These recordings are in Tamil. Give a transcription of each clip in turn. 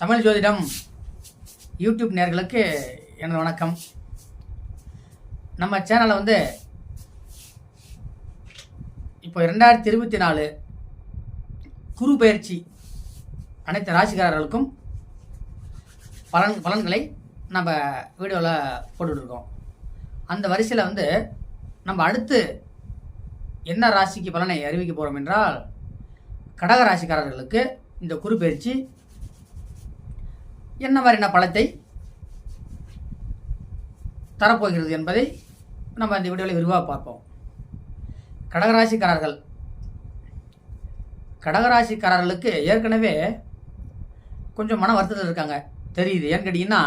தமிழ் ஜோதிடம் யூடியூப் நேர்களுக்கு எனது வணக்கம். நம்ம சேனலை வந்து இப்போ ரெண்டாயிரத்தி இருபத்தி நாலு குரு பயிற்சி அனைத்து ராசிக்காரர்களுக்கும் பலன் பலன்களை நம்ம வீடியோவில் போட்டுட்ருக்கோம். அந்த வரிசையில் வந்து நம்ம அடுத்து என்ன ராசிக்கு பலனை அறிவிக்க போகிறோம் என்றால் கடக ராசிக்காரர்களுக்கு இந்த குரு பயிற்சி என்ன மாதிரியான பழத்தை தரப்போகிறது என்பதை நம்ம இந்த வீடியோவில் விரிவாக பார்ப்போம். கடகராசிக்காரர்கள். கடகராசிக்காரர்களுக்கு ஏற்கனவே கொஞ்சம் மன வருத்தத்தில் இருக்காங்க. தெரியுது. ஏன்னு கேட்டிங்கன்னா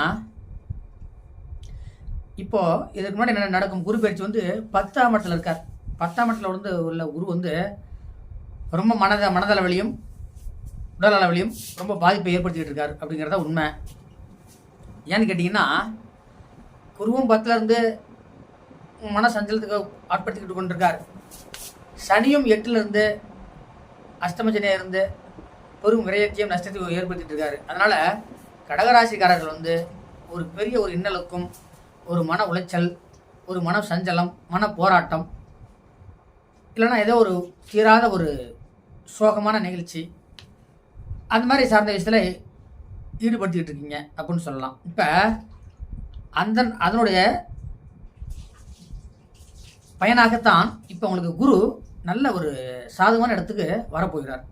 இப்போது இதுக்கு முன்னாடி என்ன நடக்கும்? குரு பயிற்சி வந்து பத்தாம் இடத்துல இருக்கார். பத்தாம் இடத்துல வந்து உள்ள குரு வந்து ரொம்ப மனத மனதளவிலையும் உடல் அளவிலையும் ரொம்ப பாதிப்பை ஏற்படுத்திக்கிட்டு இருக்கார் அப்படிங்கிறத உண்மை. ஏன்னு கேட்டிங்கன்னா குருவும் பத்துலேருந்து மன சஞ்சலத்துக்கு ஆட்படுத்திக்கிட்டு கொண்டிருக்கார். சனியும் எட்டுலேருந்து அஷ்டமஜனையாக இருந்து பெரும் விரயத்தையும் நஷ்டத்தையும் ஏற்படுத்திட்டு இருக்காரு. அதனால் கடகராசிக்காரர்கள் வந்து ஒரு பெரிய ஒரு இன்னலுக்கும் ஒரு மன உளைச்சல் ஒரு மன சஞ்சலம் மன போராட்டம் இல்லைன்னா ஏதோ ஒரு தீராத ஒரு சோகமான நிகழ்ச்சி அந்த மாதிரி சார்ந்த விஷயத்தில் ஈடுபடுத்திக்கிட்டு இருக்கீங்க அப்படின்னு சொல்லலாம். இப்போ அந்த அதனுடைய பயனாகத்தான் இப்போ உங்களுக்கு குரு நல்ல ஒரு சாதகமான இடத்துக்கு வரப்போகிறார்.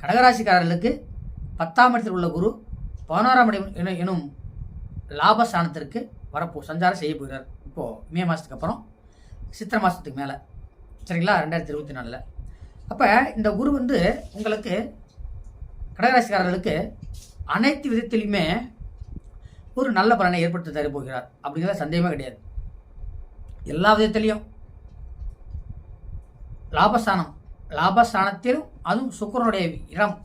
கடகராசிக்காரர்களுக்கு பத்தாம் இடத்தில் உள்ள குரு பதினோராம் இடம் எனும் எனும் லாபஸ்தானத்திற்கு வரப்போ சஞ்சாரம் செய்ய போகிறார். இப்போது மே மாதத்துக்கு அப்புறம் சித்திரை மாதத்துக்கு மேலே. சரிங்களா? ரெண்டாயிரத்தி இருபத்தி நாலில். அப்போ இந்த குரு வந்து உங்களுக்கு கடகராசிக்காரர்களுக்கு அனைத்து விதத்திலையுமே ஒரு நல்ல பலனை ஏற்படுத்தி தரப்போகிறார் அப்படிங்கிறத சந்தேகமே கிடையாது. எல்லா விதத்திலையும் லாபஸ்தானம் லாபஸ்தானத்திலும் அதுவும் சுக்கரனுடைய இடம்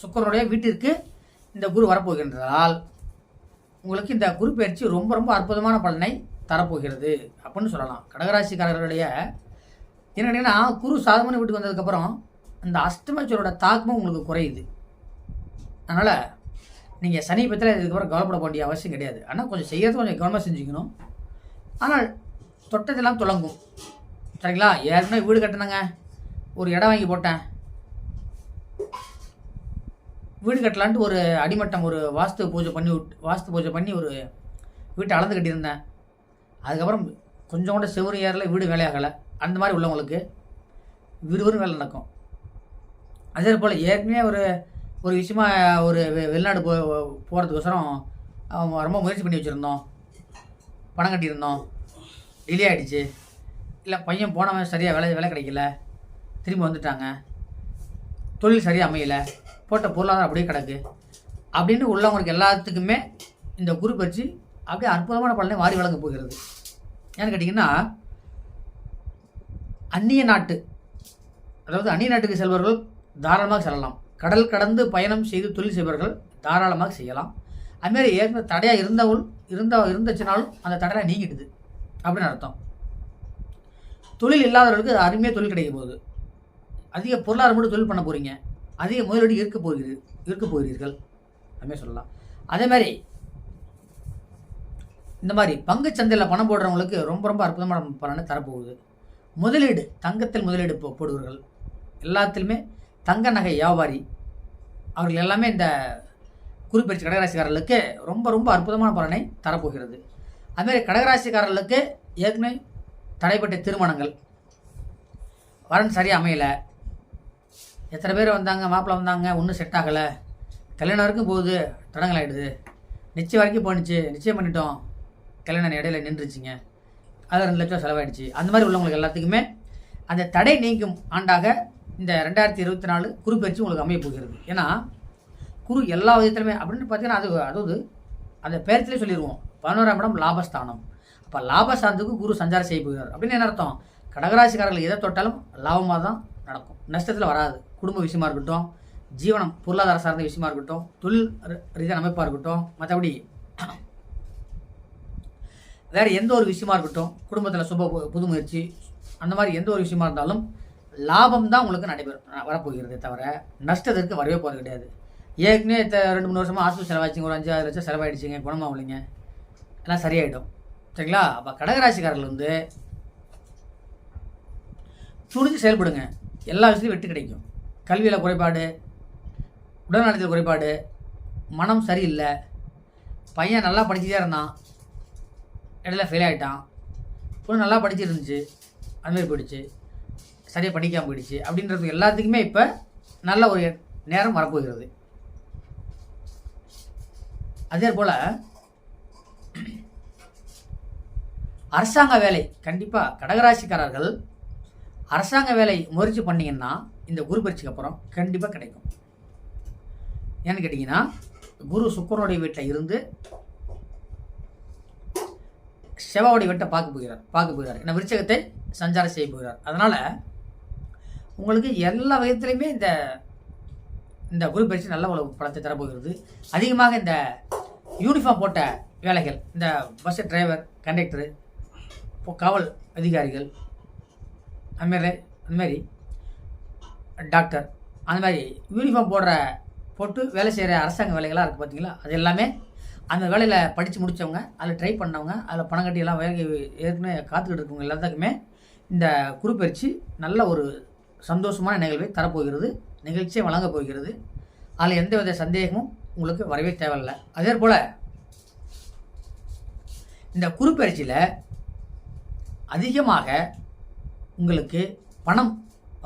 சுக்கரனுடைய வீட்டிற்கு இந்த குரு வரப்போகின்றதால் உங்களுக்கு இந்த குரு பயிற்சி ரொம்ப ரொம்ப அற்புதமான பலனை தரப்போகிறது அப்படின்னு சொல்லலாம். கடகராசிக்காரர்களுடைய என்னன்னா குரு சாதமான வீட்டுக்கு வந்ததுக்கப்புறம் இந்த அஷ்டமச்சரோட தாக்கமும் உங்களுக்கு குறையுது. அதனால் நீங்கள் சனி பற்றில இதுக்கப்புறம் கவலைப்பட வேண்டிய அவசியம் கிடையாது. ஆனால் கொஞ்சம் செய்கிறது கொஞ்சம் கவனமாக செஞ்சுக்கணும். ஆனால் தொட்டதெல்லாம் தொடங்கும். சரிங்களா? ஏற்கனவே வீடு கட்டினாங்க. ஒரு இடம் வாங்கி போட்டேன். வீடு கட்டலான்ட்டு ஒரு அடிமட்டம் ஒரு வாஸ்து பூஜை பண்ணி விட் வாஸ்து பூஜை பண்ணி ஒரு வீட்டை அளந்து கட்டியிருந்தேன். அதுக்கப்புறம் கொஞ்சம் கூட செவ்வறு ஏறல வீடு வேலையாகலை. அந்த மாதிரி உள்ளவங்களுக்கு விறுவிறு வேலை நடக்கும். அதே போல் ஏற்கனவே ஒரு ஒரு விஷயமா ஒரு வெ- வெளிநாடு போ போகிறதுக்கோசரம் ரொம்ப முயற்சி பண்ணி வச்சுருந்தோம் பணம் கட்டியிருந்தோம் டிலே ஆகிடுச்சு இல்லை பையன் போனவன் சரியாக வேலை வேலை கிடைக்கல. திரும்பி வந்துட்டாங்க. தொழில் சரியாக அமையலை. போட்ட பொருளாதாரம் அப்படியே கிடக்கு. அப்படின்னு உள்ளவங்களுக்கு எல்லாத்துக்குமே இந்த குரூப் வச்சு அப்படியே அற்புதமான பலனை வாரி வழங்க போகிறது. ஏன்னு கேட்டிங்கன்னா அந்நிய நாட்டு அதாவது அந்நிய நாட்டுக்கு செல்பவர்கள் தாராளமாக செல்லலாம். கடல் கடந்து பயணம் செய்து தொழில் செய்பவர்கள் தாராளமாக செய்யலாம். அதுமாரி ஏற்கனவே தடையாக இருந்தவள் இருந்த இருந்துச்சுனாலும் அந்த தடையாக நீங்கிடுது. அப்படின்னு அர்த்தம். தொழில் இல்லாதவர்களுக்கு அது அருமையாக தொழில் கிடைக்க போகுது. அதிக பொருளாதாரம் மட்டும் தொழில் பண்ண போகிறீங்க அதிக முதலீடு இருக்க போகிறீர்கள் இருக்க போகிறீர்கள். அதுமாதிரி சொல்லலாம். அதே மாதிரி இந்த மாதிரி பங்கு சந்தையில் பணம் போடுறவங்களுக்கு ரொம்ப ரொம்ப அற்புதமான பலனை தரப்போகுது. முதலீடு தங்கத்தில் முதலீடு போடுவர்கள். எல்லாத்திலுமே தங்க நகை வியாபாரி அவர்கள் எல்லாமே இந்த குறிப்பிடிச்ச கடகராசிக்காரர்களுக்கு ரொம்ப ரொம்ப அற்புதமான பலனை தரப்போகிறது. அதுமாரி கடகராசிக்காரர்களுக்கு ஏற்கனவே தடைப்பட்ட திருமணங்கள். வரன் சரியாக அமையலை. எத்தனை பேர் வந்தாங்க மாப்பிள்ளை வந்தாங்க ஒன்றும் செட் ஆகலை. கல்யாணம் வரைக்கும் போகுது தடங்கள் ஆகிடுது நிச்சயம் வரைக்கும் போணுச்சு நிச்சயம் பண்ணிட்டோம். கல்யாணம் இடையில நின்றுச்சுங்க. அது ரெண்டு லட்சம் செலவாயிடுச்சு. அந்த மாதிரி உள்ளவங்களுக்கு எல்லாத்துக்குமே அந்த தடை நீங்கும் ஆண்டாக இந்த ரெண்டாயிரத்தி இருபத்தி நாலு குரு பயிற்சி உங்களுக்கு அமைய போகிறது. ஏன்னா குரு எல்லா விதத்துலையுமே அப்படின்னு பார்த்தீங்கன்னா அது அதாவது அந்த பேரத்திலே சொல்லிடுவோம் பதினோராம் இடம் லாபஸ்தானம். அப்போ லாபஸ்தானத்துக்கு குரு சஞ்சாரம் செய்ய போகிறார். அப்படின்னு என்ன அர்த்தம்? கடகராசிக்காரர்கள் எதை தொட்டாலும் லாபமாக தான் நடக்கும். நஷ்டத்தில் வராது. குடும்ப விஷயமா இருக்கட்டும் ஜீவனம் பொருளாதார சார்ந்த விஷயமா இருக்கட்டும் தொழில் ரீதியான அமைப்பாக இருக்கட்டும் மற்றபடி வேறு எந்த ஒரு விஷயமா இருக்கட்டும் குடும்பத்தில் சுப பு- புது முயற்சி அந்த மாதிரி எந்த ஒரு விஷயமா இருந்தாலும் லாபம் தான் உங்களுக்கு நடைபெறும் வரப்போகிறதே தவிர நஷ்டத்திற்கு வரவே போகிறது கிடையாது. ஏற்கனவே ரெண்டு மூணு வருஷமாக ஹாஸ்பிட்டல் செலவாச்சிங்க ஒரு அஞ்சாறு லட்சம் செலவாயிடுச்சிங்க குணமாகலைங்க எல்லாம் சரியாயிடும். சரிங்களா? அப்போ கடகராசிக்காரர்கள் வந்து துணிஞ்சு செயல்படுங்க. எல்லா விஷயத்துலையும் வெற்றி கிடைக்கும். கல்வியில் குறைபாடு உடல்நலத்தில் குறைபாடு மனம் சரியில்லை பையன் நல்லா படிச்சுட்டே இருந்தான் இடையில ஃபெயில் ஆகிட்டான் பொண்ணு நல்லா படிச்சுட்டு இருந்துச்சு அதுமாரி போயிடுச்சு. சரியாக படிக்காமல் போயிடுச்சு. அப்படின்றது எல்லாத்துக்குமே இப்போ நல்ல ஒரு நேரம் வரப்போகிறது. அதே போல் அரசாங்க வேலை கண்டிப்பாக கடகராசிக்காரர்கள் அரசாங்க வேலை முயற்சி பண்ணிங்கன்னா இந்த குரு பயிற்சிக்கு அப்புறம் கண்டிப்பாக கிடைக்கும். ஏன்னு கேட்டிங்கன்னா குரு சுக்கரனுடைய வீட்டில் இருந்து செவ்வாவுடைய வீட்டை பார்க்க போகிறார் பார்க்க போகிறார். என்ன விருச்சகத்தை சஞ்சாரம் செய்ய போகிறார். அதனால் உங்களுக்கு எல்லா விதத்துலையுமே இந்த இந்த குரு பயிற்சி நல்ல ஒரு பலத்தை தரப்போகிறது. அதிகமாக இந்த யூனிஃபார்ம் போட்ட வேலைகள் இந்த பஸ் டிரைவர் கண்டக்டரு இப்போ காவல் அதிகாரிகள் அதுமாரி அதுமாரி டாக்டர் அந்த மாதிரி யூனிஃபார்ம் போடுற போட்டு வேலை செய்கிற அரசாங்க வேலைகளாக இருக்குது பார்த்தீங்களா அது எல்லாமே அந்த வேலையில் படித்து முடித்தவங்க அதில் ட்ரை பண்ணவங்க அதில் பணம் கட்டி எல்லாம் வேலை ஏற்கனவே காத்துக்கிட்டு இருக்கவங்க எல்லாத்துக்குமே இந்த குறுப்பயிற்சி நல்ல ஒரு சந்தோஷமான நிகழ்வை தரப்போகிறது நிகழ்ச்சியை வழங்கப் போகிறது. அதில் எந்தவித சந்தேகமும் உங்களுக்கு வரவே தேவையில்லை. அதே போல் இந்த குறுப்பயிற்சியில் அதிகமாக உங்களுக்கு பணம்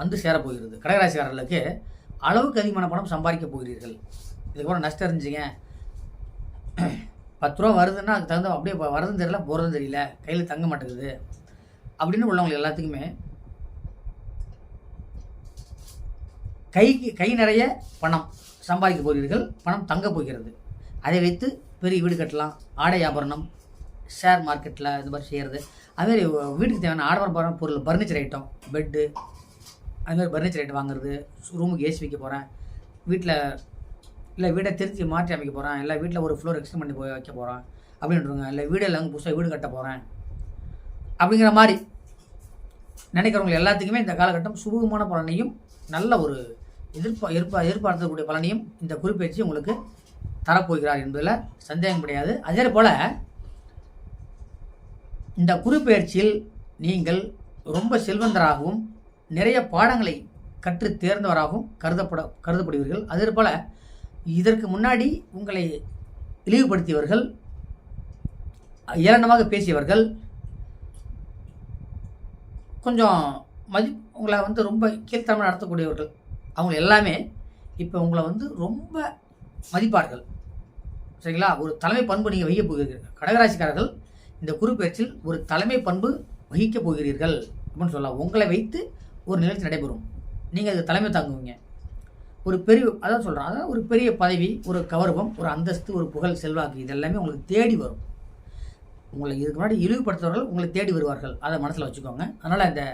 வந்து சேரப்போகிறது. கடகராசிக்காரர்களுக்கு அளவுக்கு அதிகமான பணம் சம்பாதிக்க போகிறீர்கள். இதுக்கப்புறம் நஷ்டம் இருந்துச்சுங்க. பத்து ரூபா வருதுன்னா அதுக்கு தகுந்த அப்படியே வருதுன்னு தெரியல போகிறதும் தெரியல கையில் தங்க மாட்டேங்குது. அப்படின்னு உள்ளவங்க எல்லாத்துக்குமே கைக்கு கை நிறைய பணம் சம்பாதிக்க போகிறீர்கள் பணம் தங்க போகிறது. அதை வைத்து பெரிய வீடு கட்டலாம் ஆடை ஆபரணம் ஷேர் மார்க்கெட்டில் இந்த மாதிரி செய்கிறது அதுமாரி வீட்டுக்கு தேவையான ஆடம்பர பொருள் பர்னிச்சர் ஐட்டம் பெட்டு அதுமாதிரி பர்னிச்சர் ஐட்டம் வாங்குறது ரூமுக்கு ஏசி வைக்க போகிறேன் வீட்டில் இல்லை வீடை திருச்சி மாற்றி அமைக்க போகிறேன் இல்லை வீட்டில் ஒரு ஃப்ளோர் எக்ஸ்டெண்ட் பண்ணி போய் வைக்க போகிறேன் அப்படின்றவங்க இல்லை வீடு எல்லாம் புதுசாக வீடு கட்ட போகிறேன் அப்படிங்கிற மாதிரி நினைக்கிறவங்க எல்லாத்துக்குமே இந்த காலகட்டம் சுமூகமான பலனையும் நல்ல ஒரு எதிர்பா எதிர்பா எதிர்பார்த்தக்கூடிய பலனையும் இந்த குறிப்பயிற்சி உங்களுக்கு தரப்போகிறார் என்பதில் சந்தேகம் கிடையாது. அதே போல் இந்த குறிப்பெயர்ச்சியில் நீங்கள் ரொம்ப செல்வந்தராகவும் நிறைய பாடங்களை கற்று தேர்ந்தவராகவும் கருதப்பட கருதப்படுவீர்கள். அதே போல் இதற்கு முன்னாடி உங்களை இழிவுபடுத்தியவர்கள் ஏளனமாக பேசியவர்கள் கொஞ்சம் மதி உங்களை வந்து ரொம்ப கீழ்த்தரமாக நடத்தக்கூடியவர்கள் அவங்க எல்லாமே இப்போ உங்களை வந்து ரொம்ப மதிப்பார்கள். சரிங்களா? ஒரு தலைமை பண்பு நீங்கள் வகிக்க போகிறீர்கள். கடகராசிக்காரர்கள் இந்த குறுப்பெயர்ச்சியில் ஒரு தலைமை பண்பு வகிக்கப் போகிறீர்கள் அப்படின்னு சொல்லலாம். உங்களை வைத்து ஒரு நிகழ்ச்சி நடைபெறும். நீங்கள் அதுக்கு தலைமை தாங்குவீங்க. ஒரு பெரிய அதான் சொல்கிறேன் அதான் ஒரு பெரிய பதவி ஒரு கௌரவம் ஒரு அந்தஸ்து ஒரு புகழ் செல்வாக்கு இது எல்லாமே உங்களுக்கு தேடி வரும். உங்களை இதுக்கு முன்னாடி இழிவுபடுத்துறவர்கள் உங்களை தேடி வருவார்கள். அதை மனசில் வச்சுக்கோங்க. அதனால் இந்த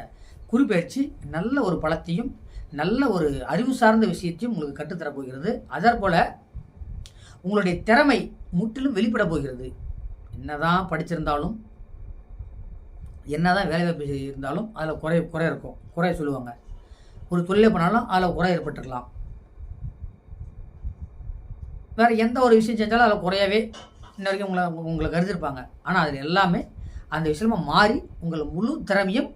குறிப்பெயர்ச்சி நல்ல ஒரு பலத்தையும் நல்ல ஒரு அறிவு சார்ந்த விஷயத்தையும் உங்களுக்கு கற்றுத்தரப் போகிறது. அதற்போல் உங்களுடைய திறமை முற்றிலும் வெளிப்பட போகிறது. என்னதான் படிச்சிருந்தாலும் என்னதான் வேலைவாய்ப்பு இருந்தாலும் அதில் குறை குறை இருக்கும். குறை சொல்லுவாங்க. ஒரு தொழிலை பண்ணாலும் அதில் குறை ஏற்பட்டுருக்கலாம். வேறு எந்த ஒரு விஷயம் செஞ்சாலும் அதில் குறையவே இன்ன வரைக்கும் உங்களை உங்களை கருதிருப்பாங்க. ஆனால் அதில் எல்லாமே அந்த விஷயமா மாறி உங்கள் முழு திறமையும்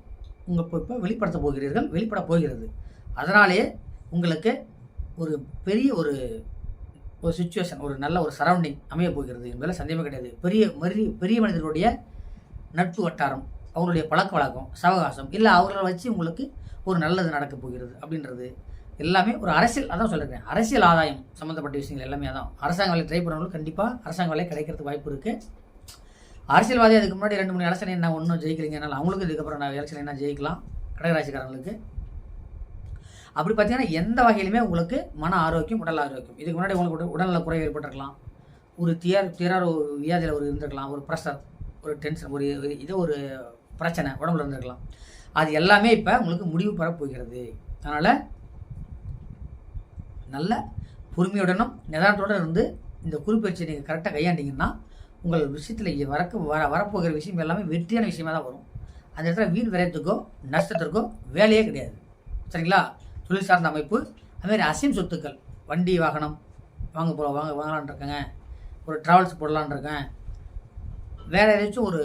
உங்கள் இப்போ இப்போ வெளிப்படுத்த போகிறீர்கள் வெளிப்பட போகிறது. அதனாலேயே உங்களுக்கு ஒரு பெரிய ஒரு ஒரு சுச்சுவேஷன் ஒரு நல்ல ஒரு சரௌண்டிங் அமைய போகிறது என்பதில் சந்தேகமே கிடையாது. பெரிய மரிய பெரிய மனிதர்களுடைய நட்பு வட்டாரம் அவங்களுடைய பழக்க வழக்கம் சவகாசம் இல்லை அவர்களை வச்சு உங்களுக்கு ஒரு நல்லது நடக்க போகிறது அப்படின்றது எல்லாமே ஒரு அரசியல் அதான் சொல்லியிருக்கேன் அரசியல் ஆதாயம் சம்மந்தப்பட்ட விஷயங்கள் எல்லாமே அதான். அரசாங்க வேலை ட்ரை பண்ணுறவங்களுக்கு கண்டிப்பாக அரசாங்க வேலை கிடைக்கிறதுக்கு வாய்ப்பு இருக்குது அரசியல்வாதி அதுக்கு முன்னாடி ரெண்டு மூணு எலெக்ஷன் என்ன ஒன்றும் ஜெயிக்கிறீங்கனால அவங்களுக்கு இதுக்கப்புறம் நான் எலெக்ஷன் என்ன ஜெயிக்கலாம். கடகராசிக்காரங்களுக்கு அப்படி பார்த்தீங்கன்னா எந்த வகையிலுமே உங்களுக்கு மன ஆரோக்கியம் உடல் ஆரோக்கியம். இதுக்கு முன்னாடி உங்களுக்கு உடல்நல குறைவு ஏற்பட்டிருக்கலாம். ஒரு தியார் தியரார் ஒரு வியாதியில் ஒரு இருந்திருக்கலாம். ஒரு ப்ரெஷர் ஒரு டென்ஷன் ஒரு ஒரு- இது ஒரு பிரச்சனை உடம்புல இருந்திருக்கலாம். அது எல்லாமே இப்போ உங்களுக்கு முடிவு பெற போகிறது. அதனால் நல்ல பொறுமையுடனும் நிதானத்துடன் இருந்து இந்த குறிப்பயிற்சியை நீங்கள் கரெக்டாக கையாண்டிங்கன்னா உங்கள் விஷயத்தில் வரக்கு வர வரப்போகிற விஷயம் எல்லாமே வெற்றியான விஷயமா தான் வரும். அந்த இடத்துல வீண் விரயத்துக்கோ நஷ்டத்திற்கோ வேலையே கிடையாது. சரிங்களா? தொழில் சார்ந்த அமைப்பு அதுமாதிரி அசையும் சொத்துக்கள் வண்டி வாகனம் வாங்க போகலாம் வாங்க வாங்கலான் இருக்கேங்க. ஒரு ட்ராவல்ஸ் போடலான் இருக்கேன். வேறு ஏதாச்சும் ஒரு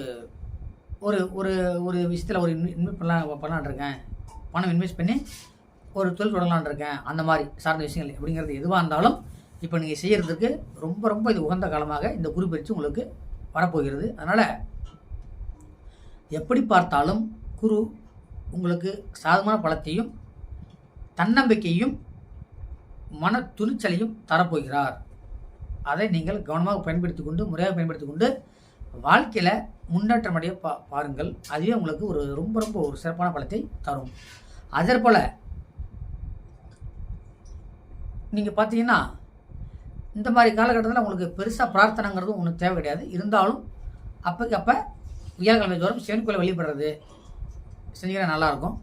ஒரு ஒரு ஒரு விஷயத்தில் ஒரு இன்வெஸ்ட் பண்ணலாம் பண்ணலான் இருக்கேன். பணம் இன்வெஸ்ட் பண்ணி ஒரு தொழில் தொடங்கலான் இருக்கேன். அந்த மாதிரி சார்ந்த விஷயங்கள் அப்படிங்கிறது எதுவாக இருந்தாலும் இப்போ நீங்கள் செய்கிறதுக்கு ரொம்ப ரொம்ப இது உகந்த காலமாக இந்த குரு உங்களுக்கு வரப்போகிறது. அதனால் எப்படி பார்த்தாலும் குரு உங்களுக்கு சாதகமான பலத்தையும் தன்னம்பிக்கையும் மன துணிச்சலையும் தரப்போகிறார். அதை நீங்கள் கவனமாக பயன்படுத்தி கொண்டு முறையாக பயன்படுத்தி கொண்டு வாழ்க்கையில் முன்னேற்றம் அடைய பா பாருங்கள். அதுவே உங்களுக்கு ஒரு ரொம்ப ரொம்ப ஒரு சிறப்பான பலத்தை தரும். அதே போல் நீங்கள் பார்த்தீங்கன்னா இந்த மாதிரி காலகட்டத்தில் உங்களுக்கு பெருசாக பிரார்த்தனைங்கிறதும் ஒன்றும் தேவை கிடையாது. இருந்தாலும் அப்போக்கு அப்போ வியாழக்கிழமை தோறும் சிவன் கோயிலை வழிபடுறது செஞ்சீங்கன்னா நல்லாயிருக்கும்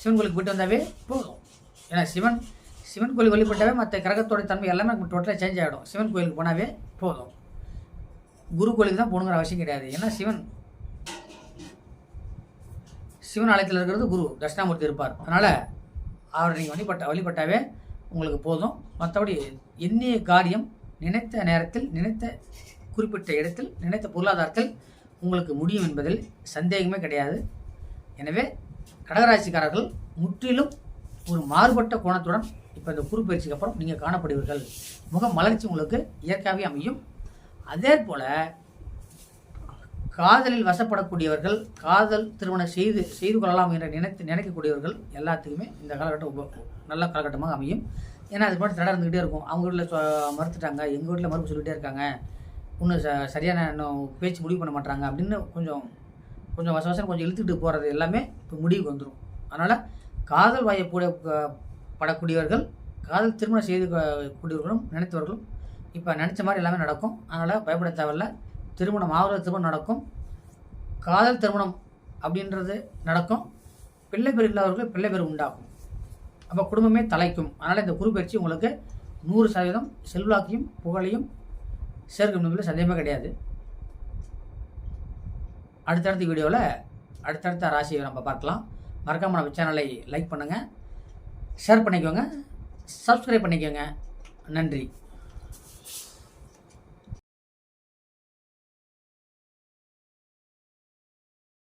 சிவன் கோயிலுக்கு போயிட்டு வந்தாவே போதும். ஏன்னா சிவன் சிவன் கோயில் வழிபட்டாவே மற்ற கிரகத்தோட தன்மை எல்லாமே நமக்கு டோட்டலாக சேஞ்ச் ஆகிடும் சிவன் கோயிலுக்கு போனாவே போதும். குரு கோயிலுக்கு தான் போகணுங்கிற அவசியம் கிடையாது. ஏன்னா சிவன் சிவன் ஆலயத்தில் இருக்கிறது குரு தட்சிணாமூர்த்தி இருப்பார். அதனால் அவரை நீங்கள் வழிபட்ட வழிபட்டாவே உங்களுக்கு போதும். மற்றபடி எண்ணிய காரியம் நினைத்த நேரத்தில் நினைத்த குறிப்பிட்ட இடத்தில் நினைத்த பொருளாதாரத்தில் உங்களுக்கு முடியும் என்பதில் சந்தேகமே கிடையாது. எனவே கடகராசிக்காரர்கள் முற்றிலும் ஒரு மாறுபட்ட கோணத்துடன் இப்போ இந்த குரு பயிற்சிக்கு அப்புறம் நீங்கள் காணப்படுவீர்கள். முக மலர்ச்சி உங்களுக்கு இயற்கையாகவே அமையும். அதே போல் காதலில் வசப்படக்கூடியவர்கள் காதல் திருமணம் செய்து செய்து கொள்ளலாம் என்று நினைத்து நினைக்கக்கூடியவர்கள் எல்லாத்துக்குமே இந்த காலகட்டம் உப நல்ல காலகட்டமாக அமையும். ஏன்னா அது மட்டும் தடை இருந்துக்கிட்டே இருக்கும். அவங்க வீட்டில் மறுத்துட்டாங்க எங்கள் வீட்டில் மறுப்பு சொல்லிகிட்டே இருக்காங்க. இன்னும் ச சரியான இன்னும் பேச்சு முடிவு பண்ண மாட்டாங்க அப்படின்னு கொஞ்சம் கொஞ்சம் வச வசம் கொஞ்சம் இழுத்துட்டு போகிறது எல்லாமே இப்போ முடிவுக்கு வந்துடும் அதனால் காதல் வாயப்பட படக்கூடியவர்கள் காதல் திருமணம் செய்து கூடியவர்களும் நினைத்தவர்களும் இப்போ நினச்ச மாதிரி எல்லாமே நடக்கும். அதனால் பயப்பட தேவையில்ல. திருமணம் ஆகிறது திருமணம் நடக்கும். காதல் திருமணம் அப்படின்றது நடக்கும். பிள்ளை பேர் இல்லாதவர்கள் பிள்ளை பேர் உண்டாகும். அப்போ குடும்பமே தலைக்கும். அதனால் இந்த குரு பயிற்சி உங்களுக்கு நூறு சதவீதம் செல்வாக்கையும் புகழையும் சேர்க்கும் என்பதில் சந்தேகமே கிடையாது. அடுத்தடுத்த வீடியோவில் அடுத்தடுத்த ராசியை நம்ம பார்க்கலாம். மறக்காமல் நம்ம சேனலை லைக் பண்ணுங்கள் ஷேர் பண்ணிக்கோங்க. சப்ஸ்கிரைப் பண்ணிக்கோங்க. நன்றி.